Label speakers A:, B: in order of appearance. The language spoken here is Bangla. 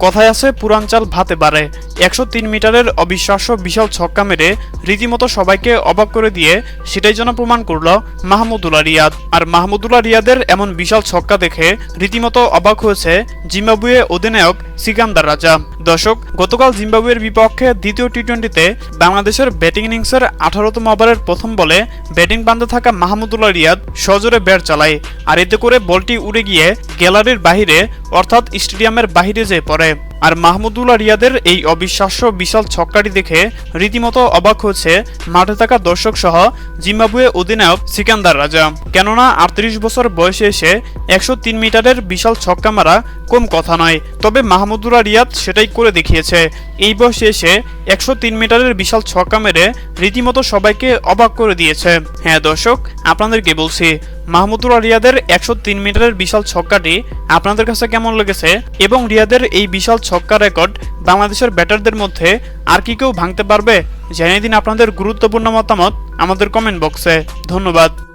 A: কথায় আছে পুরাঞ্চাল ভাতে বাড়ে একশো তিন মিটারের অবিশ্বাস্য বিশাল ছক্কা মেরে রীতিমতো সবাইকে অবাক করে দিয়ে সেটাই যেন প্রমাণ করল মাহমুদুল্লাহ রিয়াদ। আর মাহমুদুল্লাহ রিয়াদের এমন বিশাল ছক্কা দেখে রীতিমতো অবাক হয়েছে জিম্বাবুয়ে অধিনায়ক সিকান্দার রাজা। দর্শক, গতকাল জিম্বাবুয়ের বিপক্ষে দ্বিতীয় টি টোয়েন্টিতে বাংলাদেশের ব্যাটিং ইনিংসের আঠারোতম ওভারের প্রথম বলে ব্যাটিং বান্ধে থাকা মাহমুদুল্লাহ রিয়াদ সজোরে ব্যাট চালায়, আর এতে করে বলটি উড়ে গিয়ে গ্যালারির বাহিরে, অর্থাৎ স্টেডিয়ামের বাহিরে যেয়ে পড়ে। আর মাহমুদুল্লাহ রিয়াদের এই অবিশ্বাস্য বিশাল ছক্কাটি দেখে রীতিমতো অবাক হয়েছে মাঠে থাকা দর্শক সহ জিম্বাবুয়ে অধিনায়ক সিকান্দার রাজা। কেননা আটত্রিশ বছর বয়সে এসে একশো তিন মিটারের বিশাল ছক্কা মারা কম কথা নয়, তবে মাহমুদুরা রিয়াদ সেটাই করে দেখিয়েছে। এই বয়সে এসে একশো তিন মিটারের বিশাল ছক্কা মেরে রীতিমতো সবাইকে অবাক করে দিয়েছে। হ্যাঁ দর্শক, আপনাদেরকে বলছি মাহমুদুল্লাহ রিয়াদের একশো তিন মিটারের বিশাল ছক্কাটি আপনাদের কাছে কেমন লেগেছে? এবং রিয়াদের এই বিশাল ছক্কা রেকর্ড বাংলাদেশের ব্যাটারদের মধ্যে আর কি কেউ ভাঙতে পারবে? জানিয়ে দিন আপনাদের গুরুত্বপূর্ণ মতামত আমাদের কমেন্ট বক্সে। ধন্যবাদ।